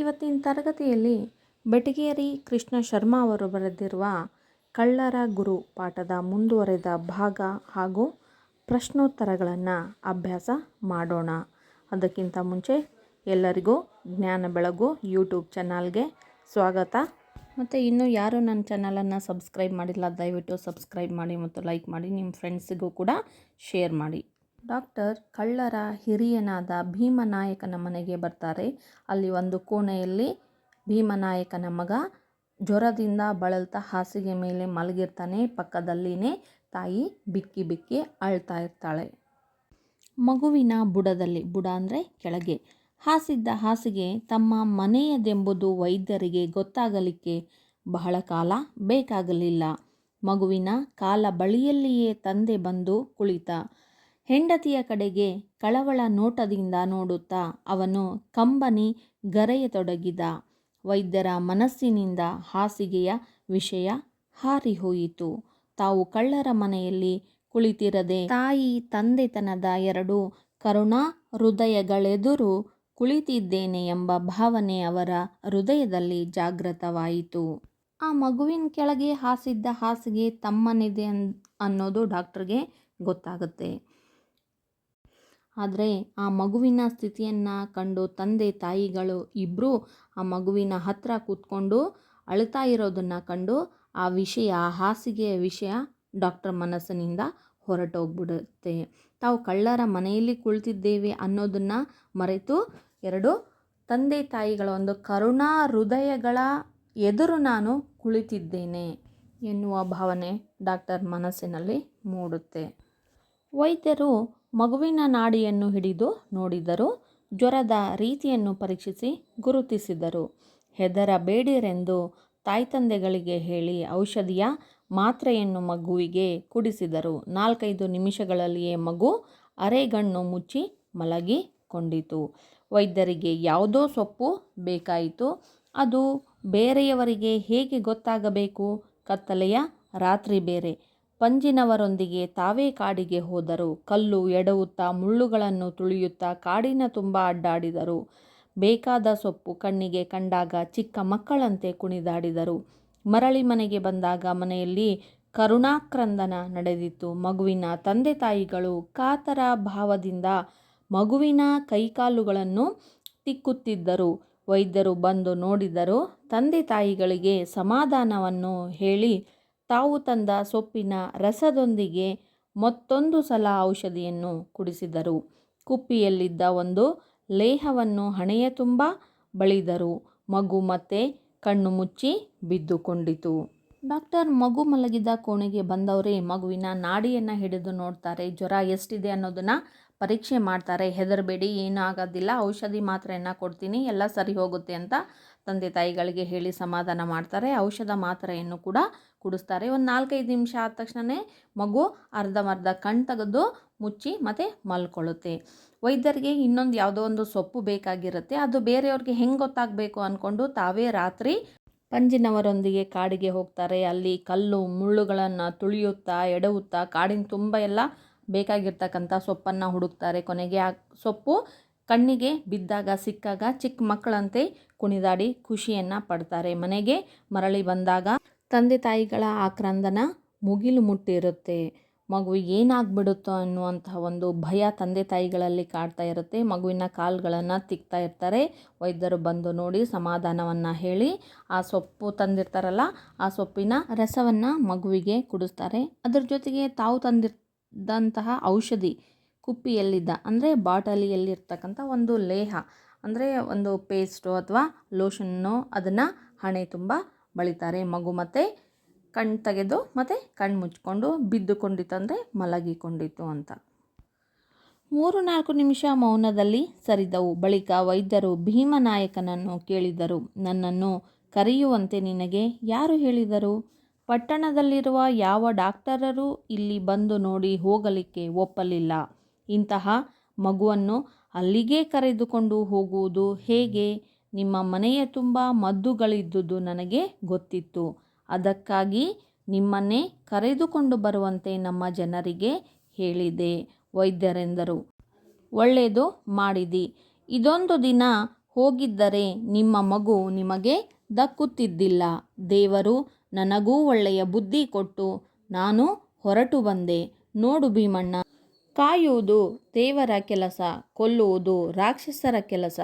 ಇವತ್ತಿನ ತರಗತಿಯಲ್ಲಿ ಬೆಟಗೇರಿ ಕೃಷ್ಣ ಶರ್ಮಾ ಅವರು ಬರೆದಿರುವ ಕಳ್ಳರ ಗುರು ಪಾಠದ ಮುಂದುವರೆದ ಭಾಗ ಹಾಗೂ ಪ್ರಶ್ನೋತ್ತರಗಳನ್ನು ಅಭ್ಯಾಸ ಮಾಡೋಣ. ಅದಕ್ಕಿಂತ ಮುಂಚೆ ಎಲ್ಲರಿಗೂ ಜ್ಞಾನ ಬೆಳಗು ಯೂಟ್ಯೂಬ್ ಚಾನಲ್ಗೆ ಸ್ವಾಗತ. ಮತ್ತು ಇನ್ನೂ ಯಾರು ನನ್ನ ಚಾನಲನ್ನು ಸಬ್ಸ್ಕ್ರೈಬ್ ಮಾಡಿಲ್ಲ, ದಯವಿಟ್ಟು ಸಬ್ಸ್ಕ್ರೈಬ್ ಮಾಡಿ ಮತ್ತು ಲೈಕ್ ಮಾಡಿ, ನಿಮ್ಮ ಫ್ರೆಂಡ್ಸಿಗೂ ಕೂಡ ಶೇರ್ ಮಾಡಿ. ಡಾಕ್ಟರ್ ಕಳ್ಳರ ಹಿರಿಯನಾದ ಭೀಮನಾಯಕನ ಮನೆಗೆ ಬರ್ತಾರೆ. ಅಲ್ಲಿ ಒಂದು ಕೋಣೆಯಲ್ಲಿ ಭೀಮನಾಯಕನ ಮಗ ಜ್ವರದಿಂದ ಬಳಲ್ತಾ ಹಾಸಿಗೆ ಮೇಲೆ ಮಲಗಿರ್ತಾನೆ. ಪಕ್ಕದಲ್ಲಿನೇ ತಾಯಿ ಬಿಕ್ಕಿ ಬಿಕ್ಕಿ ಅಳ್ತಾ ಇರ್ತಾಳೆ. ಮಗುವಿನ ಬುಡದಲ್ಲಿ, ಬುಡ ಅಂದರೆ ಕೆಳಗೆ. ಹಾಸಿದ್ದ ಹಾಸಿಗೆ ತಮ್ಮ ಮನೆಯದೆಂಬುದು ವೈದ್ಯರಿಗೆ ಗೊತ್ತಾಗಲಿಕ್ಕೆ ಬಹಳ ಕಾಲ ಬೇಕಾಗಲಿಲ್ಲ. ಮಗುವಿನ ಕಾಲ ಬಳಿಯಲ್ಲಿಯೇ ತಂದೆ ಬಂದು ಕುಳಿತ. ಹೆಂಡತಿಯ ಕಡೆಗೆ ಕಳವಳ ನೋಟದಿಂದ ನೋಡುತ್ತಾ ಅವನು ಕಂಬನಿ ಗರೆಯತೊಡಗಿದ. ವೈದ್ಯರ ಮನಸ್ಸಿನಿಂದ ಹಾಸಿಗೆಯ ವಿಷಯ ಹಾರಿಹೋಯಿತು. ತಾವು ಕಳ್ಳರ ಮನೆಯಲ್ಲಿ ಕುಳಿತಿರದೆ ತಾಯಿ ತಂದೆತನದ ಎರಡು ಕರುಣಾ ಹೃದಯಗಳೆದುರು ಕುಳಿತಿದ್ದೇನೆ ಎಂಬ ಭಾವನೆ ಅವರ ಹೃದಯದಲ್ಲಿ ಜಾಗೃತವಾಯಿತು. ಆ ಮಗುವಿನ ಕೆಳಗೆ ಹಾಸಿದ್ದ ಹಾಸಿಗೆ ತಮ್ಮನಿದೆ ಅನ್, ಅನ್ನೋದು ಡಾಕ್ಟ್ರಿಗೆ ಗೊತ್ತಾಗುತ್ತೆ. ಆದರೆ ಆ ಮಗುವಿನ ಸ್ಥಿತಿಯನ್ನು ಕಂಡು ತಂದೆ ತಾಯಿಗಳು ಇಬ್ಬರೂ ಆ ಮಗುವಿನ ಹತ್ತಿರ ಕೂತ್ಕೊಂಡು ಅಳ್ತಾ ಇರೋದನ್ನು ಕಂಡು ಆ ವಿಷಯ ಹಾಸಿಗೆಯ ವಿಷಯ ಡಾಕ್ಟರ್ ಮನಸ್ಸಿನಿಂದ ಹೊರಟೋಗ್ಬಿಡುತ್ತೆ. ತಾವು ಕಳ್ಳರ ಮನೆಯಲ್ಲಿ ಕುಳಿತಿದ್ದೇವೆ ಅನ್ನೋದನ್ನು ಮರೆತು ಎರಡು ತಂದೆ ತಾಯಿಗಳ ಒಂದು ಕರುಣಾ ಹೃದಯಗಳ ಎದುರು ನಾನು ಕುಳಿತಿದ್ದೇನೆ ಎನ್ನುವ ಭಾವನೆ ಡಾಕ್ಟರ್ ಮನಸ್ಸಿನಲ್ಲಿ ಮೂಡುತ್ತೆ. ವೈದ್ಯರು ಮಗುವಿನ ನಾಡಿಯನ್ನು ಹಿಡಿದು ನೋಡಿದರು ಜ್ವರದ ರೀತಿಯನ್ನು ಪರೀಕ್ಷಿಸಿ ಗುರುತಿಸಿದರು. ಹೆದರಬೇಡಿರೆಂದು ತಾಯ್ತಂದೆಗಳಿಗೆ ಹೇಳಿ ಔಷಧಿಯ ಮಾತ್ರೆಯನ್ನು ಮಗುವಿಗೆ ಕುಡಿಸಿದರು. ನಾಲ್ಕೈದು ನಿಮಿಷಗಳಲ್ಲಿಯೇ ಮಗು ಅರೆಗಣ್ಣು ಮುಚ್ಚಿ ಮಲಗಿಕೊಂಡಿತು. ವೈದ್ಯರಿಗೆ ಯಾವುದೋ ಸೊಪ್ಪು ಬೇಕಾಯಿತು. ಅದು ಬೇರೆಯವರಿಗೆ ಹೇಗೆ ಗೊತ್ತಾಗಬೇಕು? ಕತ್ತಲೆಯ ರಾತ್ರಿ ಬೇರೆ. ಪಂಜಿನವರೊಂದಿಗೆ ತಾವೇ ಕಾಡಿಗೆ ಹೋದರು. ಕಲ್ಲು ಎಡವುತ್ತಾ ಮುಳ್ಳುಗಳನ್ನು ತುಳಿಯುತ್ತಾ ಕಾಡಿನ ತುಂಬ ಅಡ್ಡಾಡಿದರು. ಬೇಕಾದ ಸೊಪ್ಪು ಕಣ್ಣಿಗೆ ಕಂಡಾಗ ಚಿಕ್ಕ ಮಕ್ಕಳಂತೆ ಕುಣಿದಾಡಿದರು. ಮರಳಿ ಮನೆಗೆ ಬಂದಾಗ ಮನೆಯಲ್ಲಿ ಕರುಣಾಕ್ರಂದನ ನಡೆದಿತ್ತು. ಮಗುವಿನ ತಂದೆ ತಾಯಿಗಳು ಕಾತರ ಭಾವದಿಂದ ಮಗುವಿನ ಕೈಕಾಲುಗಳನ್ನು ತಿಕ್ಕುತ್ತಿದ್ದರು. ವೈದ್ಯರು ಬಂದು ನೋಡಿದರು, ತಂದೆ ತಾಯಿಗಳಿಗೆ ಸಮಾಧಾನವನ್ನು ಹೇಳಿ ತಾವು ತಂದ ಸೊಪ್ಪಿನ ರಸದೊಂದಿಗೆ ಮತ್ತೊಂದು ಸಲ ಔಷಧಿಯನ್ನು ಕುಡಿಸಿದರು. ಕುಪ್ಪಿಯಲ್ಲಿದ್ದ ಒಂದು ಲೇಹವನ್ನು ಹಣೆಯ ತುಂಬ ಬಳಿದರು. ಮಗು ಮತ್ತೆ ಕಣ್ಣು ಮುಚ್ಚಿ ಬಿದ್ದುಕೊಂಡಿತು. ಡಾಕ್ಟರ್ ಮಗು ಮಲಗಿದ ಕೋಣೆಗೆ ಬಂದವರೇ, ಮಗುವಿನ ನಾಡಿಯನ್ನು ಹಿಡಿದು ನೋಡ್ತಾರೆ. ಜ್ವರ ಎಷ್ಟಿದೆ ಅನ್ನೋದನ್ನು ಪರೀಕ್ಷೆ ಮಾಡ್ತಾರೆ. ಹೆದರಬೇಡಿ ಏನೂ ಆಗೋದಿಲ್ಲ ಔಷಧಿ ಮಾತ್ರೆಯನ್ನು ಕೊಡ್ತೀನಿ, ಎಲ್ಲ ಸರಿ ಹೋಗುತ್ತೆ ಅಂತ ತಂದೆ ತಾಯಿಗಳಿಗೆ ಹೇಳಿ ಸಮಾಧಾನ ಮಾಡ್ತಾರೆ, ಔಷಧ ಮಾತ್ರೆಯನ್ನು ಕೂಡ ಕುಡಿಸ್ತಾರೆ. ಒಂದು ನಾಲ್ಕೈದು ನಿಮಿಷ ಆದ ತಕ್ಷಣವೇ ಮಗು ಅರ್ಧಮರ್ಧ ಕಣ್ ತೆಗೆದು ಮುಚ್ಚಿ ಮತ್ತು ಮಲ್ಕೊಳ್ಳುತ್ತೆ. ವೈದ್ಯರಿಗೆ ಇನ್ನೊಂದು ಯಾವುದೋ ಒಂದು ಸೊಪ್ಪು ಬೇಕಾಗಿರುತ್ತೆ, ಅದು ಬೇರೆಯವ್ರಿಗೆ ಹೆಂಗೆ ಗೊತ್ತಾಗಬೇಕು ಅಂದ್ಕೊಂಡು ತಾವೇ ರಾತ್ರಿ ಪಂಜಿನವರೊಂದಿಗೆ ಕಾಡಿಗೆ ಹೋಗ್ತಾರೆ. ಅಲ್ಲಿ ಕಲ್ಲು, ಮುಳ್ಳುಗಳನ್ನು ತುಳಿಯುತ್ತಾ, ಎಡವುತ್ತಾ ಕಾಡಿನ ತುಂಬ ಎಲ್ಲ ಬೇಕಾಗಿರ್ತಕ್ಕಂಥ ಸೊಪ್ಪನ್ನು ಹುಡುಕ್ತಾರೆ. ಕೊನೆಗೆ ಆ ಸೊಪ್ಪು ಕಣ್ಣಿಗೆ ಬಿದ್ದಾಗ, ಸಿಕ್ಕಾಗ ಚಿಕ್ಕ ಮಕ್ಕಳಂತೆ ಕುಣಿದಾಡಿ ಖುಷಿಯನ್ನು ಪಡ್ತಾರೆ. ಮನೆಗೆ ಮರಳಿ ಬಂದಾಗ ತಂದೆ ತಾಯಿಗಳ ಆಕ್ರಂದನ ಮುಗಿಲು ಮುಟ್ಟಿರುತ್ತೆ. ಮಗು ಏನಾಗ್ಬಿಡುತ್ತೋ ಅನ್ನುವಂತಹ ಒಂದು ಭಯ ತಂದೆ ತಾಯಿಗಳಲ್ಲಿ ಕಾಡ್ತಾ ಇರುತ್ತೆ. ಮಗುವಿನ ಕಾಲುಗಳನ್ನು ತಿಕ್ತಾ ಇರ್ತಾರೆ. ವೈದ್ಯರು ಬಂದು ನೋಡಿ ಸಮಾಧಾನವನ್ನು ಹೇಳಿ, ಆ ಸೊಪ್ಪು ತಂದಿರ್ತಾರಲ್ಲ, ಆ ಸೊಪ್ಪಿನ ರಸವನ್ನು ಮಗುವಿಗೆ ಕುಡಿಸ್ತಾರೆ. ಅದ್ರ ಜೊತೆಗೆ ತಾವು ತಂದಿರ್ತಂತಹ ಔಷಧಿ ಕುಪ್ಪಿಯಲ್ಲಿದ್ದ, ಅಂದರೆ ಬಾಟಲಿಯಲ್ಲಿರ್ತಕ್ಕಂಥ ಒಂದು ಲೇಹ, ಅಂದರೆ ಒಂದು ಪೇಸ್ಟು ಅಥವಾ ಲೋಷನ್ನು ಅದನ್ನು ಹಣೆ ತುಂಬ ಬಳಿತಾರೆ. ಮಗು ಮತ್ತು ಕಣ್ಣು ತೆಗೆದು ಮತ್ತು ಕಣ್ಣು ಮುಚ್ಕೊಂಡು ಬಿದ್ದುಕೊಂಡಿತ್ತು ಅಂದರೆ ಮಲಗಿಕೊಂಡಿತ್ತು ಅಂತ. ಮೂರು ನಾಲ್ಕು ನಿಮಿಷ ಮೌನದಲ್ಲಿ ಸರಿದವು. ಬಳಿಕ ವೈದ್ಯರು ಭೀಮನಾಯಕನನ್ನು ಕೇಳಿದರು. ನನ್ನನ್ನು ಕರೆಯುವಂತೆ ನಿನಗೆ ಯಾರು ಹೇಳಿದರು? ಪಟ್ಟಣದಲ್ಲಿರುವ ಯಾವ ಡಾಕ್ಟರರು ಇಲ್ಲಿ ಬಂದು ನೋಡಿ ಹೋಗಲಿಕ್ಕೆ ಒಪ್ಪಲಿಲ್ಲ. ಇಂತಹ ಮಗುವನ್ನು ಅಲ್ಲಿಗೆ ಕರೆದುಕೊಂಡು ಹೋಗುವುದು ಹೇಗೆ? ನಿಮ್ಮ ಮನೆಯ ತುಂಬ ಮದ್ದುಗಳಿದ್ದುದು ನನಗೆ ಗೊತ್ತಿತ್ತು. ಅದಕ್ಕಾಗಿ ನಿಮ್ಮನ್ನೇ ಕರೆದುಕೊಂಡು ಬರುವಂತೆ ನಮ್ಮ ಜನರಿಗೆ ಹೇಳಿದೆ, ವೈದ್ಯರೆಂದರು. ಒಳ್ಳೆಯದು ಮಾಡಿದಿ. ಇದೊಂದು ದಿನ ಹೋಗಿದ್ದರೆ ನಿಮ್ಮ ಮಗು ನಿಮಗೆ ದಕ್ಕುತ್ತಿದ್ದಿಲ್ಲ. ದೇವರು ನನಗೂ ಒಳ್ಳೆಯ ಬುದ್ಧಿ ಕೊಟ್ಟು ನಾನು ಹೊರಟು ಬಂದೆ. ನೋಡು ಭೀಮಣ್ಣ. ಕಾಯುವುದು ದೇವರ ಕೆಲಸ, ಕೊಲ್ಲುವುದು ರಾಕ್ಷಸರ ಕೆಲಸ.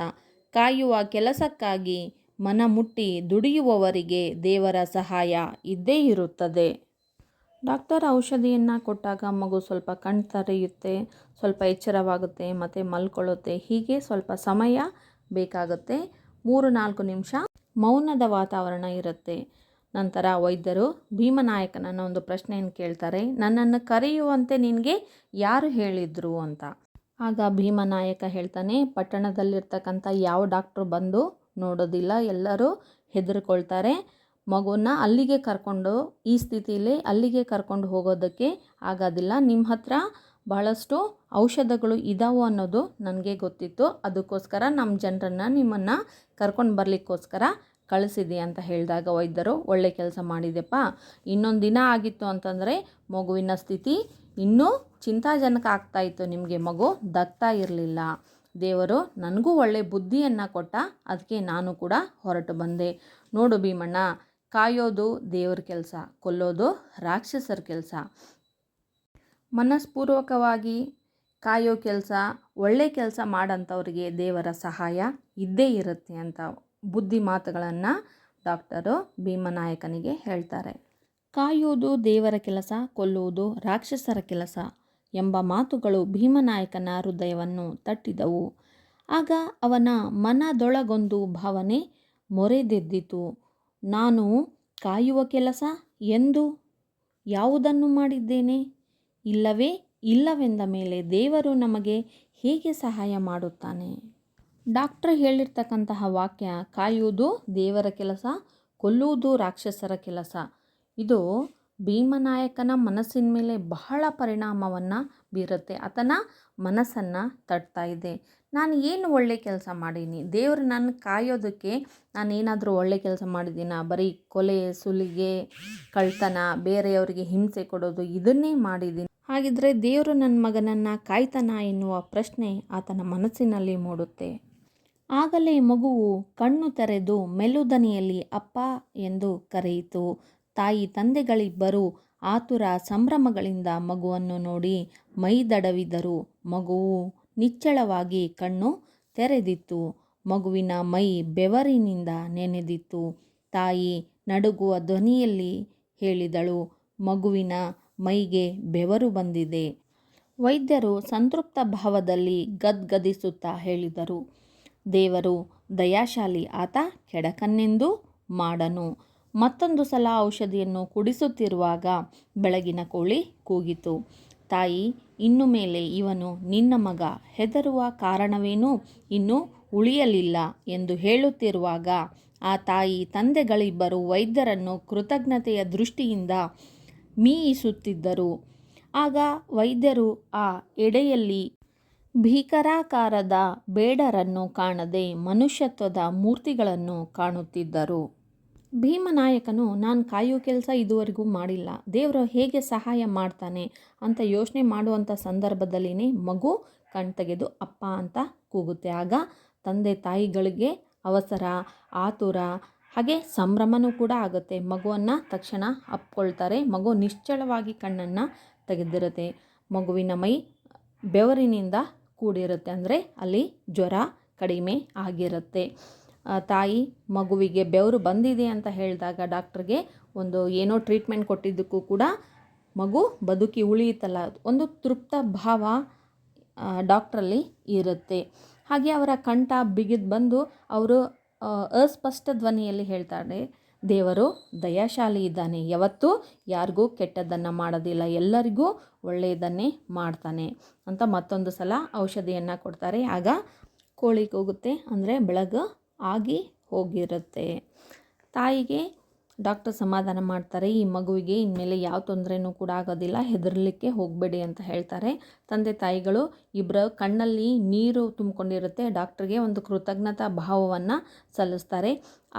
ಕಾಯುವ ಕೆಲಸಕ್ಕಾಗಿ ಮನ ಮುಟ್ಟಿ ದುಡಿಯುವವರಿಗೆ ದೇವರ ಸಹಾಯ ಇದ್ದೇ ಇರುತ್ತದೆ. ಡಾಕ್ಟರ್ ಔಷಧಿಯನ್ನು ಕೊಟ್ಟಾಗ ಮಗು ಸ್ವಲ್ಪ ಕಣ್ ತೆರೆಯುತ್ತೆ, ಸ್ವಲ್ಪ ಎಚ್ಚರವಾಗುತ್ತೆ, ಮತ್ತು ಮಲ್ಕೊಳ್ಳುತ್ತೆ. ಹೀಗೆ ಸ್ವಲ್ಪ ಸಮಯ ಬೇಕಾಗುತ್ತೆ. ಮೂರು ನಾಲ್ಕು ನಿಮಿಷ ಮೌನದ ವಾತಾವರಣ ಇರುತ್ತೆ. ನಂತರ ವೈದ್ಯರು ಭೀಮನಾಯಕನನ್ನ ಒಂದು ಪ್ರಶ್ನೆಯನ್ನು ಕೇಳ್ತಾರೆ, ನನ್ನನ್ನು ಕರೆಯುವಂತೆ ನಿನಗೆ ಯಾರು ಹೇಳಿದರು? ಅಂತ. ಆಗ ಭೀಮನಾಯಕ ಹೇಳ್ತಾನೆ, ಪಟ್ಟಣದಲ್ಲಿರ್ತಕ್ಕಂಥ ಯಾವ ಡಾಕ್ಟ್ರು ಬಂದು ನೋಡೋದಿಲ್ಲ, ಎಲ್ಲರೂ ಹೆದರ್ಕೊಳ್ತಾರೆ. ಮಗುನ ಅಲ್ಲಿಗೆ ಕರ್ಕೊಂಡು, ಈ ಸ್ಥಿತಿಯಲ್ಲಿ ಅಲ್ಲಿಗೆ ಕರ್ಕೊಂಡು ಹೋಗೋದಕ್ಕೆ ಆಗೋದಿಲ್ಲ. ನಿಮ್ಮ ಹತ್ರ ಬಹಳಷ್ಟು ಔಷಧಗಳು ಇದಾವು ಅನ್ನೋದು ನನಗೆ ಗೊತ್ತಿತ್ತು. ಅದಕ್ಕೋಸ್ಕರ ನಮ್ಮ ಜನರನ್ನು ನಿಮ್ಮನ್ನು ಕರ್ಕೊಂಡು ಬರಲಿಕ್ಕೋಸ್ಕರ ಕಳಿಸಿದೆ ಅಂತ ಹೇಳಿದಾಗ ವೈದ್ಯರು, ಒಳ್ಳೆ ಕೆಲಸ ಮಾಡಿದೆಪ್ಪ ಇನ್ನೊಂದು ದಿನ ಆಗಿತ್ತು ಅಂತಂದರೆ ಮಗುವಿನ ಸ್ಥಿತಿ ಇನ್ನೂ ಚಿಂತಾಜನಕ ಆಗ್ತಾ ಇತ್ತು. ನಿಮಗೆ ಮಗು ದಗ್ತಾ ಇರಲಿಲ್ಲ. ದೇವರು ನನಗೂ ಒಳ್ಳೆ ಬುದ್ಧಿಯನ್ನು ಕೊಟ್ಟ. ಅದಕ್ಕೆ ನಾನು ಕೂಡ ಹೊರಟು ಬಂದೆ. ನೋಡು ಭೀಮಣ್ಣ, ಕಾಯೋದು ದೇವ್ರ ಕೆಲಸ, ಕೊಲ್ಲೋದು ರಾಕ್ಷಸರ ಕೆಲಸ. ಮನಸ್ಪೂರ್ವಕವಾಗಿ ಕಾಯೋ ಕೆಲಸ, ಒಳ್ಳೆ ಕೆಲಸ ಮಾಡಂಥವ್ರಿಗೆ ದೇವರ ಸಹಾಯ ಇದ್ದೇ ಇರುತ್ತೆ ಅಂತ ಬುದ್ಧಿ ಮಾತುಗಳನ್ನು ಡಾಕ್ಟರು ಭೀಮನಾಯಕನಿಗೆ ಹೇಳ್ತಾರೆ. ಕಾಯುವುದು ದೇವರ ಕೆಲಸ, ಕೊಲ್ಲುವುದು ರಾಕ್ಷಸರ ಕೆಲಸ ಎಂಬ ಮಾತುಗಳು ಭೀಮನಾಯಕನ ಹೃದಯವನ್ನು ತಟ್ಟಿದವು. ಆಗ ಅವನ ಮನದೊಳಗೊಂದು ಭಾವನೆ ಮೊರೆದೆದ್ದಿತು. ನಾನು ಕಾಯುವ ಕೆಲಸ ಎಂದು ಯಾವುದನ್ನು ಮಾಡಿದ್ದೇನೆ? ಇಲ್ಲವೇ ಇಲ್ಲವೆಂದ ಮೇಲೆ ದೇವರು ನಮಗೆ ಹೇಗೆ ಸಹಾಯ ಮಾಡುತ್ತಾನೆ? ಡಾಕ್ಟ್ರ್ ಹೇಳಿರ್ತಕ್ಕಂತಹ ವಾಕ್ಯ, ಕಾಯುವುದು ದೇವರ ಕೆಲಸ, ಕೊಲ್ಲುವುದು ರಾಕ್ಷಸರ ಕೆಲಸ. ಇದು ಭೀಮನಾಯಕನ ಮನಸ್ಸಿನ ಮೇಲೆ ಬಹಳ ಪರಿಣಾಮವನ್ನು ಬೀರುತ್ತೆ. ಆತನ ಮನಸ್ಸನ್ನು ತಟ್ತಾ ಇದೆ. ನಾನು ಏನು ಒಳ್ಳೆ ಕೆಲಸ ಮಾಡೀನಿ? ದೇವರು ನನ್ನ ಕಾಯೋದಕ್ಕೆ ನಾನು ಏನಾದರೂ ಒಳ್ಳೆ ಕೆಲಸ ಮಾಡಿದ್ದೀನ? ಬರೀ ಕೊಲೆ, ಸುಲಿಗೆ ಕಳ್ತನ ಬೇರೆಯವರಿಗೆ ಹಿಂಸೆ ಕೊಡೋದು ಇದನ್ನೇ ಮಾಡಿದ್ದೀನಿ. ಹಾಗಿದ್ರೆ ದೇವರು ನನ್ನ ಮಗನನ್ನು ಕಾಯ್ತಾನ ಎನ್ನುವ ಪ್ರಶ್ನೆ ಆತನ ಮನಸ್ಸಿನಲ್ಲಿ ಮೂಡುತ್ತೆ. ಆಗಲೇ ಮಗುವು ಕಣ್ಣು ತೆರೆದು ಮೆಲುದನಿಯಲ್ಲಿ ಅಪ್ಪ ಎಂದು ಕರೆಯಿತು. ತಾಯಿ ತಂದೆಗಳಿಬ್ಬರು ಆತುರ ಸಂಭ್ರಮಗಳಿಂದ ಮಗುವನ್ನು ನೋಡಿ ಮೈದಡವಿದರು. ಮಗುವು ನಿಚ್ಚಳವಾಗಿ ಕಣ್ಣು ತೆರೆದಿತ್ತು. ಮಗುವಿನ ಮೈ ಬೆವರಿನಿಂದ ನೆನೆದಿತ್ತು. ತಾಯಿ ನಡುಗುವ ಧ್ವನಿಯಲ್ಲಿ ಹೇಳಿದಳು, ಮಗುವಿನ ಮೈಗೆ ಬೆವರು ಬಂದಿದೆ. ವೈದ್ಯರು ಸಂತೃಪ್ತ ಭಾವದಲ್ಲಿ ಗದ್ಗದಿಸುತ್ತಾ ಹೇಳಿದರು. ದೇವರು ದಯಾಶಾಲಿ, ಆತ ಕೆಡಕನ್ನೆಂದು ಮಾಡನು. ಮತ್ತೊಂದು ಸಲ ಔಷಧಿಯನ್ನು ಕುಡಿಸುತ್ತಿರುವಾಗ ಬೆಳಗಿನ ಕೋಳಿ ಕೂಗಿತು. ತಾಯಿ, ಇನ್ನು ಮೇಲೆ ಇವನು ನಿನ್ನ ಮಗ ಹೆದರುವ ಕಾರಣವೇನೂ ಇನ್ನೂ ಉಳಿಯಲಿಲ್ಲ ಎಂದು ಹೇಳುತ್ತಿರುವಾಗ ಆ ತಾಯಿ ತಂದೆಗಳಿಬ್ಬರು ವೈದ್ಯರನ್ನು ಕೃತಜ್ಞತೆಯ ದೃಷ್ಟಿಯಿಂದ ಮೀಯಿಸುತ್ತಿದ್ದರು. ಆಗ ವೈದ್ಯರು ಆ ಎಡೆಯಲ್ಲಿ ಭೀಕರಾಕಾರದ ಬೇಡರನ್ನು ಕಾಣದೆ ಮನುಷ್ಯತ್ವದ ಮೂರ್ತಿಗಳನ್ನು ಕಾಣುತ್ತಿದ್ದರು. ಭೀಮನಾಯಕನು, ನಾನು ಕಾಯೋ ಕೆಲಸ ಇದುವರೆಗೂ ಮಾಡಿಲ್ಲ. ದೇವರು ಹೇಗೆ ಸಹಾಯ ಮಾಡ್ತಾನೆ ಅಂತ ಯೋಚನೆ ಮಾಡುವಂಥ ಸಂದರ್ಭದಲ್ಲಿನೇ ಮಗು ಕಣ್ತೆಗೆದು, ಅಪ್ಪ ಅಂತ ಕೂಗುತ್ತೆ. ಆಗ ತಂದೆ ತಾಯಿಗಳಿಗೆ ಅವಸರ, ಆತುರ, ಹಾಗೆ ಸಂಭ್ರಮನೂ ಕೂಡ ಆಗುತ್ತೆ. ಮಗುವನ್ನು ತಕ್ಷಣ ಅಪ್ಕೊಳ್ತಾರೆ. ಮಗು ನಿಶ್ಚಳವಾಗಿ ಕಣ್ಣನ್ನು ತೆಗೆದಿರುತ್ತೆ. ಮಗುವಿನ ಮೈ ಬೆವರಿನಿಂದ ಕೂಡಿರುತ್ತೆ ಅಂದರೆ ಅಲ್ಲಿ ಜ್ವರ ಕಡಿಮೆ ಆಗಿರುತ್ತೆ. ತಾಯಿ ಮಗುವಿಗೆ ಬೆವರು ಬಂದಿದೆ ಅಂತ ಹೇಳಿದಾಗ ಡಾಕ್ಟ್ರಿಗೆ ಒಂದು ಏನೋ ಟ್ರೀಟ್ಮೆಂಟ್ ಕೊಟ್ಟಿದ್ದಕ್ಕೂ ಕೂಡ ಮಗು ಬದುಕಿ ಉಳಿಯುತ್ತಲ್ಲ, ಒಂದು ತೃಪ್ತ ಭಾವ ಡಾಕ್ಟ್ರಲ್ಲಿ ಇರುತ್ತೆ. ಹಾಗೆ ಅವರ ಕಂಠ ಬಿಗಿದು ಬಂದು ಅವರು ಅಸ್ಪಷ್ಟ ಧ್ವನಿಯಲ್ಲಿ ಹೇಳ್ತಾರೆ ದೇವರು ದಯಾಶಾಲಿ ಇದ್ದಾನೆ. ಯಾವತ್ತೂ ಯಾರಿಗೂ ಕೆಟ್ಟದ್ದನ್ನು ಮಾಡೋದಿಲ್ಲ. ಎಲ್ಲರಿಗೂ ಒಳ್ಳೆಯದನ್ನೇ ಮಾಡ್ತಾನೆ ಅಂತ ಮತ್ತೊಂದು ಸಲ ಔಷಧಿಯನ್ನು ಕೊಡ್ತಾರೆ. ಆಗ ಕೋಳಿ ಕೂಗುತ್ತೆ ಅಂದರೆ ಬೆಳಗ್ಗೆ ಆಗಿ ಹೋಗಿರುತ್ತೆ. ತಾಯಿಗೆ ಡಾಕ್ಟರ್ ಸಮಾಧಾನ ಮಾಡ್ತಾರೆ, ಈ ಮಗುವಿಗೆ ಇನ್ಮೇಲೆ ಯಾವ ತೊಂದರೆನೂ ಕೂಡ ಆಗೋದಿಲ್ಲ, ಹೆದರಲಿಕ್ಕೆ ಹೋಗಬೇಡಿ ಅಂತ ಹೇಳ್ತಾರೆ. ತಂದೆ ತಾಯಿಗಳು ಇಬ್ಬರ ಕಣ್ಣಲ್ಲಿ ನೀರು ತುಂಬಿಕೊಂಡಿರುತ್ತೆ, ಡಾಕ್ಟ್ರಿಗೆ ಒಂದು ಕೃತಜ್ಞತಾ ಭಾವವನ್ನು ಸಲ್ಲಿಸ್ತಾರೆ.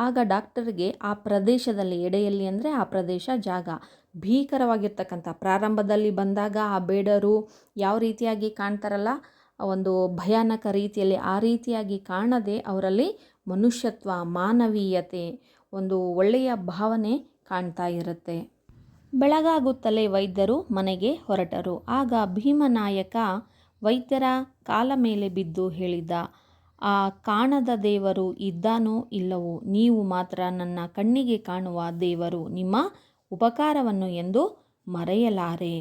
ಆಗ ಡಾಕ್ಟರ್ಗೆ ಆ ಪ್ರದೇಶದಲ್ಲಿ ಎಡೆಯಲ್ಲಿ ಅಂದರೆ ಆ ಪ್ರದೇಶ ಜಾಗ. ಭೀಕರವಾಗಿರ್ತಕ್ಕಂಥ ಪ್ರಾರಂಭದಲ್ಲಿ ಬಂದಾಗ ಆ ಬೇಡರು ಯಾವ ರೀತಿಯಾಗಿ ಕಾಣ್ತಾರಲ್ಲ, ಒಂದು ಭಯಾನಕ ರೀತಿಯಲ್ಲಿ ಆ ರೀತಿಯಾಗಿ ಕಾಣದೆ ಅವರಲ್ಲಿ ಮನುಷ್ಯತ್ವ, ಮಾನವೀಯತೆ ಒಂದು ಒಳ್ಳೆಯ ಭಾವನೆ ಕಾಣ್ತಾ ಇರುತ್ತೆ. ಬೆಳಗಾಗುತ್ತಲೇ ವೈದ್ಯರು ಮನೆಗೆ ಹೊರಟರು. ಆಗ ಭೀಮನಾಯಕ ವೈದ್ಯರ ಕಾಲ ಮೇಲೆ ಬಿದ್ದು ಹೇಳಿದ, ಆ ಕಾಣದ ದೇವರು ಇದ್ದಾನೋ ಇಲ್ಲವೋ, ನೀವು ಮಾತ್ರ ನನ್ನ ಕಣ್ಣಿಗೆ ಕಾಣುವ ದೇವರು, ನಿಮ್ಮ ಉಪಕಾರವನ್ನು ಎಂದು ಮರೆಯಲಾರೆ.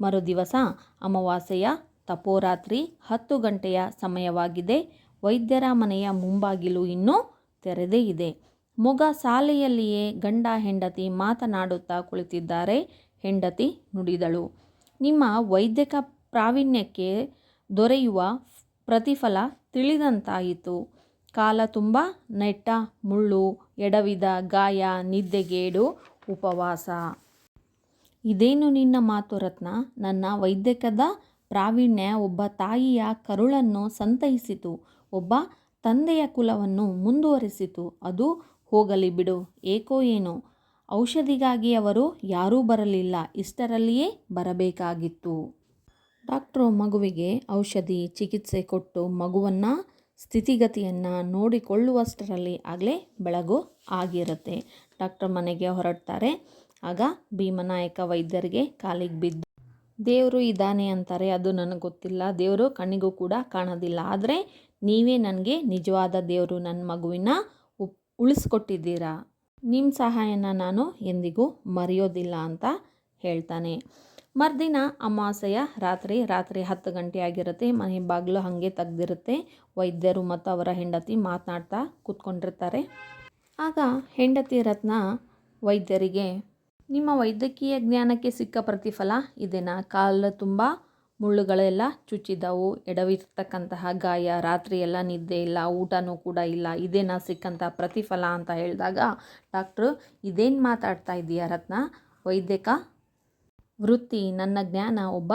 ಮರುದಿವಸ ಅಮಾವಾಸ್ಯೆಯ ತಪೋರಾತ್ರಿ ಹತ್ತು ಗಂಟೆಯ ಸಮಯವಾಗಿದೆ. ವೈದ್ಯರ ಮನೆಯ ಮುಂಬಾಗಿಲು ಇನ್ನೂ ತೆರೆದೇ ಇದೆ. ಮೊಗ ಸಾಲೆಯಲ್ಲಿಯೇ ಗಂಡ ಹೆಂಡತಿ ಮಾತನಾಡುತ್ತಾ ಕುಳಿತಿದ್ದಾರೆ. ಹೆಂಡತಿ ನುಡಿದಳು. ನಿಮ್ಮ ವೈದ್ಯಕ ಪ್ರಾವೀಣ್ಯಕ್ಕೆ ದೊರೆಯುವ ಪ್ರತಿಫಲ ತಿಳಿದಂತಾಯಿತು. ಕಾಲ ತುಂಬ ನೆಟ್ಟ, ಮುಳ್ಳು, ಎಡವಿದ ಗಾಯ, ನಿದ್ದೆಗೇಡು, ಉಪವಾಸ. ಇದೇನು ನಿನ್ನ ಮಾತು ರತ್ನ? ನನ್ನ ವೈದ್ಯಕದ ಪ್ರಾವೀಣ್ಯ ಒಬ್ಬ ತಾಯಿಯ ಕರುಳನ್ನು ಸಂತೈಸಿತು. ಒಬ್ಬ ತಂದೆಯ ಕುಲವನ್ನು ಮುಂದುವರಿಸಿತು. ಅದು ಹೋಗಲಿ ಬಿಡು. ಏಕೋ ಏನೋ. ಔಷಧಿಗಾಗಿ ಅವರು ಯಾರೂ ಬರಲಿಲ್ಲ. ಇಷ್ಟರಲ್ಲಿಯೇ ಬರಬೇಕಾಗಿತ್ತು. ಡಾಕ್ಟ್ರು ಮಗುವಿಗೆ ಔಷಧಿ ಚಿಕಿತ್ಸೆ ಕೊಟ್ಟು ಮಗುವನ್ನು, ಸ್ಥಿತಿಗತಿಯನ್ನು ನೋಡಿಕೊಳ್ಳುವಷ್ಟರಲ್ಲಿ ಆಗಲೇ ಬೆಳಗು ಆಗಿರುತ್ತೆ. ಡಾಕ್ಟರ್ ಮನೆಗೆ ಹೊರಡ್ತಾರೆ. ಆಗ ಭೀಮನಾಯಕ ವೈದ್ಯರಿಗೆ ಕಾಲಿಗೆ ಬಿದ್ದು, ದೇವರು ಇದ್ದಾನೆ ಅಂತಾರೆ. ಅದು ನನಗೆ ಗೊತ್ತಿಲ್ಲ. ದೇವರು ಕಣ್ಣಿಗೂ ಕೂಡ ಕಾಣೋದಿಲ್ಲ. ಆದರೆ ನೀವೇ ನನಗೆ ನಿಜವಾದ ದೇವರು. ನನ್ನ ಮಗುವಿನ ಉಳಿಸ್ಕೊಟ್ಟಿದ್ದೀರಾ? ನಿಮ್ಮ ಸಹಾಯನ ನಾನು ಎಂದಿಗೂ ಮರೆಯೋದಿಲ್ಲ ಅಂತ ಹೇಳ್ತಾನೆ. ಮರುದಿನ ಅಮಾವಾಸ್ಯೆಯ ರಾತ್ರಿ ರಾತ್ರಿ ಹತ್ತು ಗಂಟೆ ಆಗಿರುತ್ತೆ. ಮನೆ ಬಾಗಿಲು ಹಾಗೆ ತೆಗ್ದಿರುತ್ತೆ. ವೈದ್ಯರು ಮತ್ತು ಅವರ ಹೆಂಡತಿ ಮಾತನಾಡ್ತಾ ಕೂತ್ಕೊಂಡಿರ್ತಾರೆ. ಆಗ ಹೆಂಡತಿ ರತ್ನ ವೈದ್ಯರಿಗೆ, ನಿಮ್ಮ ವೈದ್ಯಕೀಯ ಜ್ಞಾನಕ್ಕೆ ಸಿಕ್ಕ ಪ್ರತಿಫಲ ಇದೇನಾ? ಕಾಲು ತುಂಬ ಮುಳ್ಳುಗಳೆಲ್ಲ ಚುಚ್ಚಿದ್ದವು. ಎಡವಿರ್ತಕ್ಕಂತಹ ಗಾಯ ರಾತ್ರಿ ಎಲ್ಲ ನಿದ್ದೆ ಇಲ್ಲ, ಊಟನೂ ಕೂಡ ಇಲ್ಲ. ಇದೇನ ಸಿಕ್ಕಂಥ ಪ್ರತಿಫಲ ಅಂತ ಹೇಳಿದಾಗ, ಡಾಕ್ಟ್ರು, ಇದೇನು ಮಾತಾಡ್ತಾ ಇದ್ದೀಯಾ ರತ್ನ? ವೈದ್ಯಕ, ವೃತ್ತಿ, ನನ್ನ ಜ್ಞಾನ ಒಬ್ಬ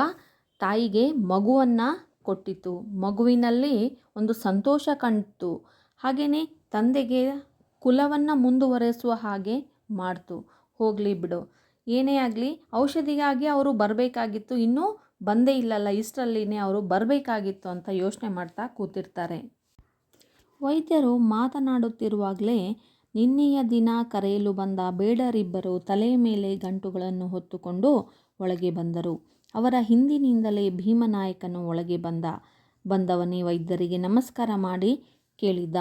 ತಾಯಿಗೆ ಮಗುವನ್ನು ಕೊಟ್ಟಿತು ಮಗುವಿನಲ್ಲಿ ಒಂದು ಸಂತೋಷ ಕಂಡಿತು ಹಾಗೆಯೇ ತಂದೆಗೆ ಕುಲವನ್ನು ಮುಂದುವರೆಸುವ ಹಾಗೆ ಮಾಡ್ತು. ಹೋಗಲಿ ಬಿಡು. ಏನೇ ಆಗಲಿ ಔಷಧಿಗಾಗಿ ಅವರು ಬರಬೇಕಾಗಿತ್ತು. ಇನ್ನೂ ಬಂದೇ ಇಲ್ಲಲ್ಲ ಇಷ್ಟರಲ್ಲಿನೇ ಅವರು ಬರಬೇಕಾಗಿತ್ತು ಅಂತ ಯೋಚನೆ ಮಾಡ್ತಾ ಕೂತಿರ್ತಾರೆ. ವೈದ್ಯರು ಮಾತನಾಡುತ್ತಿರುವಾಗಲೇ ನಿನ್ನೆಯ ದಿನ ಕರೆಯಲು ಬಂದ ಬೇಡರಿಬ್ಬರು ತಲೆಯ ಮೇಲೆ ಗಂಟುಗಳನ್ನು ಹೊತ್ತುಕೊಂಡು ಒಳಗೆ ಬಂದರು. ಅವರ ಹಿಂದಿನಿಂದಲೇ ಭೀಮನಾಯಕನು ಒಳಗೆ ಬಂದ. ಬಂದವನೇ ವೈದ್ಯರಿಗೆ ನಮಸ್ಕಾರ ಮಾಡಿ ಕೇಳಿದ್ದ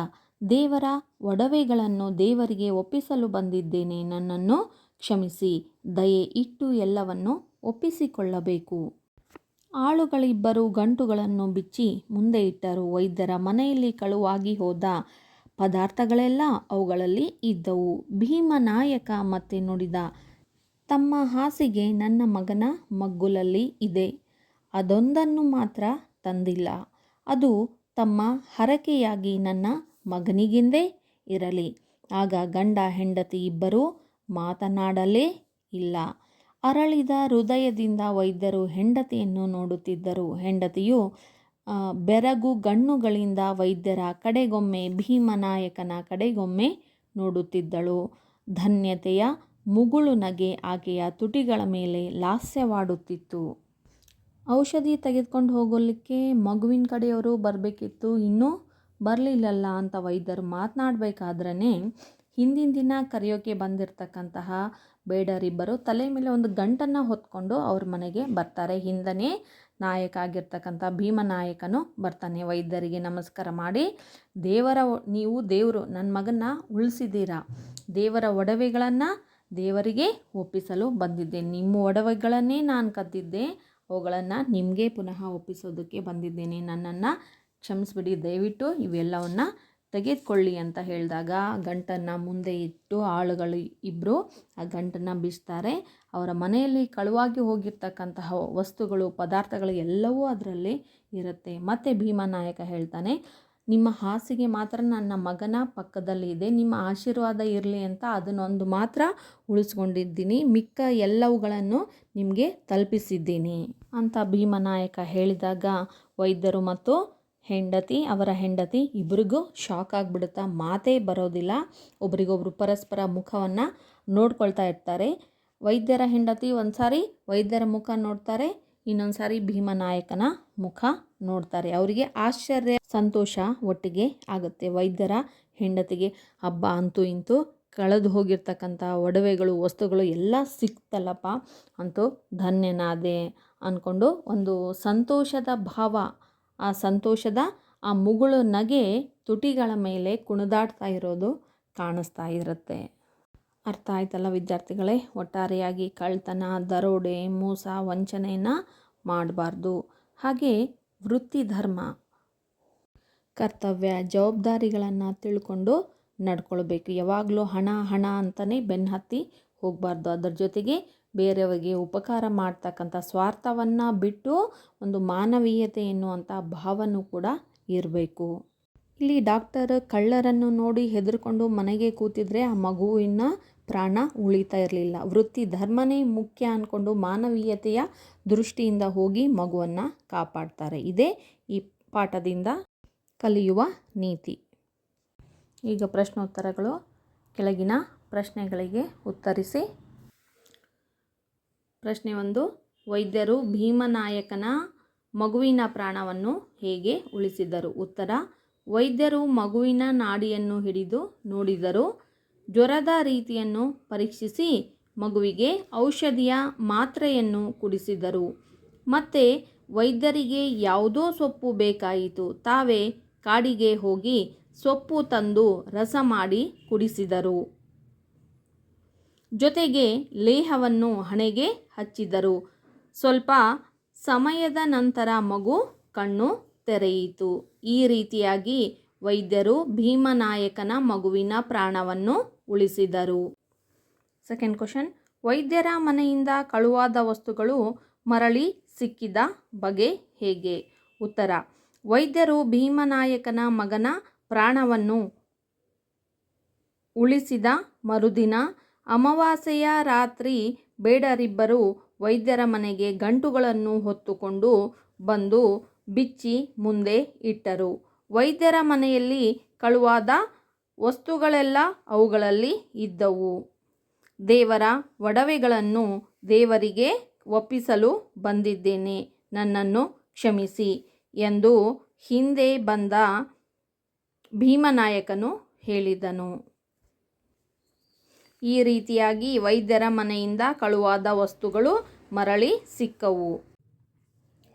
ದೇವರ ಒಡವೆಗಳನ್ನು ದೇವರಿಗೆ ಒಪ್ಪಿಸಲು ಬಂದಿದ್ದೇನೆ, ನನ್ನನ್ನು ಕ್ಷಮಿಸಿ. ದಯೆ ಇಟ್ಟು ಎಲ್ಲವನ್ನು ಒಪ್ಪಿಸಿಕೊಳ್ಳಬೇಕು. ಆಳುಗಳಿಬ್ಬರು ಗಂಟುಗಳನ್ನು ಬಿಚ್ಚಿ ಮುಂದೆ ಇಟ್ಟರು. ವೈದ್ಯರ ಮನೆಯಲ್ಲಿ ಕಳುವಾಗಿ ಹೋದ ಪದಾರ್ಥಗಳೆಲ್ಲ ಅವುಗಳಲ್ಲಿ ಇದ್ದವು. ಭೀಮನಾಯಕ ಮತ್ತೆ ನುಡಿದ, ತಮ್ಮ ಹಾಸಿಗೆ ನನ್ನ ಮಗನ ಮಗ್ಗುಲಲ್ಲಿ ಇದೆ. ಅದೊಂದನ್ನು ಮಾತ್ರ ತಂದಿಲ್ಲ. ಅದು ತಮ್ಮ ಹರಕೆಯಾಗಿ ನನ್ನ ಮಗನಿಗೆಂದೇ ಇರಲಿ. ಆಗ ಗಂಡ ಹೆಂಡತಿ ಇಬ್ಬರೂ ಮಾತನಾಡಲೇ ಇಲ್ಲ. ಅರಳಿದ ಹೃದಯದಿಂದ ವೈದ್ಯರು ಹೆಂಡತಿಯನ್ನು ನೋಡುತ್ತಿದ್ದರು. ಹೆಂಡತಿಯು ಬೆರಗು ಗಣ್ಣುಗಳಿಂದ ವೈದ್ಯರ ಕಡೆಗೊಮ್ಮೆ ಭೀಮನಾಯಕನ ಕಡೆಗೊಮ್ಮೆ ನೋಡುತ್ತಿದ್ದಳು. ಧನ್ಯತೆಯ ಮುಗುಳು ನಗೆ ಆಕೆಯ ತುಟಿಗಳ ಮೇಲೆ ಲಾಸ್ಯವಾಡುತ್ತಿತ್ತು. ಔಷಧಿ ತೆಗೆದುಕೊಂಡು ಹೋಗಲಿಕ್ಕೆ ಮಗುವಿನ ಕಡೆಯವರು ಬರಬೇಕಿತ್ತು. ಇನ್ನೂ ಬರಲಿಲ್ಲಲ್ಲ ಅಂತ ವೈದ್ಯರು ಮಾತನಾಡಬೇಕಾದ್ರೇ ಹಿಂದಿನ ದಿನ ಕರೆಯೋಕೆ ಬಂದಿರತಕ್ಕಂತಹ ಬೇಡರಿಬ್ಬರು ತಲೆ ಮೇಲೆ ಒಂದು ಗಂಟನ್ನು ಹೊತ್ಕೊಂಡು ಅವ್ರ ಮನೆಗೆ ಬರ್ತಾರೆ. ಹಿಂದನೇ ನಾಯಕ ಆಗಿರ್ತಕ್ಕಂಥ ಭೀಮನಾಯಕನು ಬರ್ತಾನೆ. ವೈದ್ಯರಿಗೆ ನಮಸ್ಕಾರ ಮಾಡಿ, ದೇವರ ನೀವು ದೇವರು ನನ್ನ ಮಗನ ಉಳಿಸಿದ್ದೀರಾ? ದೇವರ ಒಡವೆಗಳನ್ನು ದೇವರಿಗೆ ಒಪ್ಪಿಸಲು ಬಂದಿದ್ದೆ. ನಿಮ್ಮ ಒಡವೆಗಳನ್ನೇ ನಾನು ಕದ್ದಿದ್ದೆ, ಅವುಗಳನ್ನು ನಿಮಗೆ ಪುನಃ ಒಪ್ಪಿಸೋದಕ್ಕೆ ಬಂದಿದ್ದೇನೆ. ನನ್ನನ್ನು ಕ್ಷಮಿಸ್ಬಿಡಿ. ದಯವಿಟ್ಟು ಇವೆಲ್ಲವನ್ನು ತೆಗೆದುಕೊಳ್ಳಿ ಅಂತ ಹೇಳಿದಾಗ ಗಂಟನ್ನು ಮುಂದೆ ಇಟ್ಟು ಆಳುಗಳು ಇಬ್ಬರು ಆ ಗಂಟನ್ನು ಬೀಸ್ತಾರೆ. ಅವರ ಮನೆಯಲ್ಲಿ ಕಳುವಾಗಿ ಹೋಗಿರ್ತಕ್ಕಂತಹ ವಸ್ತುಗಳು, ಪದಾರ್ಥಗಳು ಎಲ್ಲವೂ ಅದರಲ್ಲಿ ಇರುತ್ತೆ. ಮತ್ತು ಭೀಮನಾಯಕ ಹೇಳ್ತಾನೆ, ನಿಮ್ಮ ಹಾಸಿಗೆ ಮಾತ್ರ ನನ್ನ ಮಗನ ಪಕ್ಕದಲ್ಲಿ ಇದೆ. ನಿಮ್ಮ ಆಶೀರ್ವಾದ ಇರಲಿ ಅಂತ ಅದನ್ನೊಂದು ಮಾತ್ರ ಉಳಿಸ್ಕೊಂಡಿದ್ದೀನಿ. ಮಿಕ್ಕ ಎಲ್ಲವುಗಳನ್ನು ನಿಮಗೆ ತಲುಪಿಸಿದ್ದೀನಿ ಅಂತ ಭೀಮನಾಯಕ ಹೇಳಿದಾಗ ವೈದ್ಯರು ಮತ್ತು ಹೆಂಡತಿ, ಅವರ ಹೆಂಡತಿ ಇಬ್ಬರಿಗೂ ಶಾಕ್ ಆಗಿಬಿಡುತ್ತಾ ಮಾತೇ ಬರೋದಿಲ್ಲ. ಒಬ್ರಿಗೊಬ್ರು ಪರಸ್ಪರ ಮುಖವನ್ನು ನೋಡ್ಕೊಳ್ತಾ ಇರ್ತಾರೆ. ವೈದ್ಯರ ಹೆಂಡತಿ ಒಂದು ಸಾರಿ ವೈದ್ಯರ ಮುಖ ನೋಡ್ತಾರೆ ಇನ್ನೊಂದು ಸಾರಿ ಭೀಮನಾಯಕನ ಮುಖ ನೋಡ್ತಾರೆ. ಅವರಿಗೆ ಆಶ್ಚರ್ಯ, ಸಂತೋಷ ಒಟ್ಟಿಗೆ ಆಗುತ್ತೆ. ವೈದ್ಯರ ಹೆಂಡತಿಗೆ ಹಬ್ಬ ಅಂತೂ ಇಂತೂ ಕಳೆದು ಹೋಗಿರ್ತಕ್ಕಂಥ ಒಡವೆಗಳು, ವಸ್ತುಗಳು ಎಲ್ಲ ಸಿಕ್ತಲ್ಲಪ್ಪ, ಅಂತೂ ಧನ್ಯನಾದೆ ಅಂದ್ಕೊಂಡು ಒಂದು ಸಂತೋಷದ ಭಾವ ಆ ಸಂತೋಷದ ಆ ಮುಗುಳು ನಗೆ ತುಟಿಗಳ ಮೇಲೆ ಕುಣಿದಾಡ್ತಾ ಇರೋದು ಕಾಣಿಸ್ತಾ ಇರುತ್ತೆ. ಅರ್ಥ ಆಯ್ತಲ್ಲ ವಿದ್ಯಾರ್ಥಿಗಳೇ? ಒಟ್ಟಾರೆಯಾಗಿ ಕಳ್ತನ ದರೋಡೆ, ಮೋಸ ವಂಚನೆಯನ್ನು ಮಾಡಬಾರ್ದು. ಹಾಗೆ ವೃತ್ತಿ ಧರ್ಮ, ಕರ್ತವ್ಯ, ಜವಾಬ್ದಾರಿಗಳನ್ನು ತಿಳ್ಕೊಂಡು ನಡ್ಕೊಳ್ಬೇಕು. ಯಾವಾಗಲೂ ಹಣ ಹಣ ಅಂತಲೇ ಬೆನ್ನು ಹತ್ತಿ ಹೋಗಬಾರ್ದು. ಅದರ ಜೊತೆಗೆ ಬೇರೆಯವರಿಗೆ ಉಪಕಾರ ಮಾಡ್ತಕ್ಕಂಥ ಸ್ವಾರ್ಥವನ್ನು ಬಿಟ್ಟು ಒಂದು ಮಾನವೀಯತೆ ಎನ್ನುವಂಥ ಭಾವನೂ ಕೂಡ ಇರಬೇಕು. ಇಲ್ಲಿ ಡಾಕ್ಟರ್ ಕಳ್ಳರನ್ನು ನೋಡಿ ಹೆದರ್ಕೊಂಡು ಮನೆಗೆ ಕೂತಿದ್ರೆ ಆ ಮಗುವಿನ ಪ್ರಾಣ ಉಳಿತಾ ಇರಲಿಲ್ಲ. ವೃತ್ತಿ ಧರ್ಮನೇ ಮುಖ್ಯ ಅಂದ್ಕೊಂಡು ಮಾನವೀಯತೆಯ ದೃಷ್ಟಿಯಿಂದ ಹೋಗಿ ಮಗುವನ್ನು ಕಾಪಾಡ್ತಾರೆ. ಇದೇ ಈ ಪಾಠದಿಂದ ಕಲಿಯುವ ನೀತಿ. ಈಗ ಪ್ರಶ್ನೋತ್ತರಗಳು. ಕೆಳಗಿನ ಪ್ರಶ್ನೆಗಳಿಗೆ ಉತ್ತರಿಸಿ ಪ್ರಶ್ನೆ ಒಂದು, ವೈದ್ಯರು ಭೀಮನಾಯಕನ ಮಗುವಿನ ಪ್ರಾಣವನ್ನು ಹೇಗೆ ಉಳಿಸಿದರು? ಉತ್ತರ, ವೈದ್ಯರು ಮಗುವಿನ ನಾಡಿಯನ್ನು ಹಿಡಿದು ನೋಡಿದರು, ಜ್ವರದ ರೀತಿಯನ್ನು ಪರೀಕ್ಷಿಸಿ ಮಗುವಿಗೆ ಔಷಧಿಯ ಮಾತ್ರೆಯನ್ನು ಕುಡಿಸಿದರು. ಮತ್ತು ವೈದ್ಯರಿಗೆ ಯಾವುದೋ ಸೊಪ್ಪು ಬೇಕಾಯಿತು, ತಾವೇ ಕಾಡಿಗೆ ಹೋಗಿ ಸೊಪ್ಪು ತಂದು ರಸ ಮಾಡಿ ಕುಡಿಸಿದರು. ಜೊತೆಗೆ ಲೇಹವನ್ನು ಹಣೆಗೆ ಹಚ್ಚಿದರು. ಸ್ವಲ್ಪ ಸಮಯದ ನಂತರ ಮಗು ಕಣ್ಣು ತೆರೆಯಿತು. ಈ ರೀತಿಯಾಗಿ ವೈದ್ಯರು ಭೀಮನಾಯಕನ ಮಗುವಿನ ಪ್ರಾಣವನ್ನು ಉಳಿಸಿದರು. Second question. ವೈದ್ಯರ ಮನೆಯಿಂದ ಕಳುವಾದ ವಸ್ತುಗಳು ಮರಳಿ ಸಿಕ್ಕಿದ ಬಗೆ ಹೇಗೆ? ಉತ್ತರ. ವೈದ್ಯರು ಭೀಮನಾಯಕನ ಮಗನ ಪ್ರಾಣವನ್ನು ಉಳಿಸಿದ ಮರುದಿನ ಅಮಾವಾಸ್ಯೆಯ ರಾತ್ರಿ ಬೇಡರಿಬ್ಬರು ವೈದ್ಯರ ಮನೆಗೆ ಗಂಟುಗಳನ್ನು ಹೊತ್ತುಕೊಂಡು ಬಂದು ಬಿಚ್ಚಿ ಮುಂದೆ ಇಟ್ಟರು. ವೈದ್ಯರ ಮನೆಯಲ್ಲಿ ಕಳುವಾದ ವಸ್ತುಗಳೆಲ್ಲ ಅವುಗಳಲ್ಲಿ ಇದ್ದವು. ದೇವರ ಒಡವೆಗಳನ್ನು ದೇವರಿಗೆ ಒಪ್ಪಿಸಲು ಬಂದಿದ್ದೇನೆ, ನನ್ನನ್ನು ಕ್ಷಮಿಸಿ ಎಂದು ಹಿಂದೆ ಬಂದ ಭೀಮನಾಯಕನು ಹೇಳಿದನು. ಈ ರೀತಿಯಾಗಿ ವೈದ್ಯರ ಮನೆಯಿಂದ ಕಳುವಾದ ವಸ್ತುಗಳು ಮರಳಿ ಸಿಕ್ಕವು.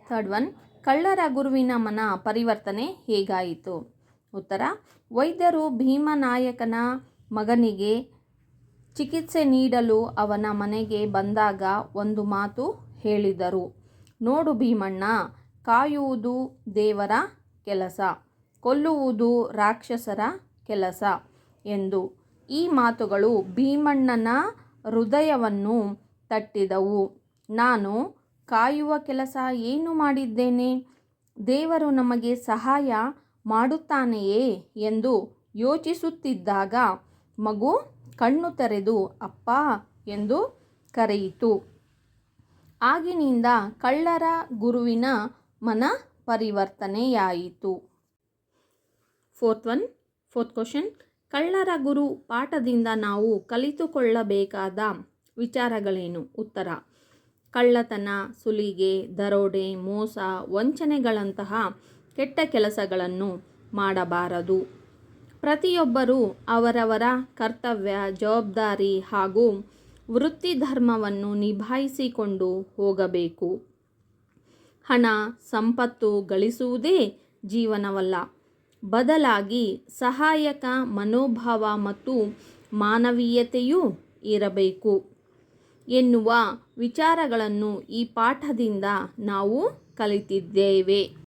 ಥರ್ಡ್ ಒನ್, ಕಳ್ಳರ ಗುರುವಿನ ಮನ ಪರಿವರ್ತನೆ ಹೇಗಾಯಿತು? ಉತ್ತರ, ವೈದ್ಯರು ಭೀಮನಾಯಕನ ಮಗನಿಗೆ ಚಿಕಿತ್ಸೆ ನೀಡಲು ಅವನ ಮನೆಗೆ ಬಂದಾಗ ಒಂದು ಮಾತು ಹೇಳಿದರು. ನೋಡು ಭೀಮಣ್ಣ, ಕಾಯುವುದು ದೇವರ ಕೆಲಸ, ಕೊಲ್ಲುವುದು ರಾಕ್ಷಸರ ಕೆಲಸ ಎಂದು ಈ ಮಾತುಗಳು ಭೀಮಣ್ಣನ ಹೃದಯವನ್ನು ತಟ್ಟಿದವು. ನಾನು ಕಾಯುವ ಕೆಲಸ ಏನು ಮಾಡಿದ್ದೇನೆ? ದೇವರು ನಮಗೆ ಸಹಾಯ ಮಾಡುತ್ತಾನೆಯೇ ಎಂದು ಯೋಚಿಸುತ್ತಿದ್ದಾಗ ಮಗು ಕಣ್ಣು ತೆರೆದು, ಅಪ್ಪ ಎಂದು ಕರೆಯಿತು. ಆಗಿನಿಂದ ಕಳ್ಳರ ಗುರುವಿನ ಮನ ಪರಿವರ್ತನೆಯಾಯಿತು. ಫೋರ್ತ್ ಒನ್, ಫೋರ್ತ್ ಕ್ವಶನ್ ಕಳ್ಳರ ಗುರು ಪಾಠದಿಂದ ನಾವು ಕಲಿತುಕೊಳ್ಳಬೇಕಾದ ವಿಚಾರಗಳೇನು? ಉತ್ತರ. ಕಳ್ಳತನ, ಸುಲಿಗೆ, ದರೋಡೆ, ಮೋಸ, ವಂಚನೆಗಳಂತಹ ಕೆಟ್ಟ ಕೆಲಸಗಳನ್ನು ಮಾಡಬಾರದು. ಪ್ರತಿಯೊಬ್ಬರೂ ಅವರವರ ಕರ್ತವ್ಯ, ಜವಾಬ್ದಾರಿ ಹಾಗೂ ವೃತ್ತಿ ಧರ್ಮವನ್ನು ನಿಭಾಯಿಸಿಕೊಂಡು ಹೋಗಬೇಕು. ಹಣ, ಸಂಪತ್ತು ಗಳಿಸುವುದೇ ಜೀವನವಲ್ಲ. ಬದಲಾಗಿ ಸಹಾಯಕ ಮನೋಭಾವ ಮತ್ತು ಮಾನವೀಯತೆಯೂ ಇರಬೇಕು ಎನ್ನುವ ವಿಚಾರಗಳನ್ನು ಈ ಪಾಠದಿಂದ ನಾವು ಕಲಿತಿದ್ದೇವೆ.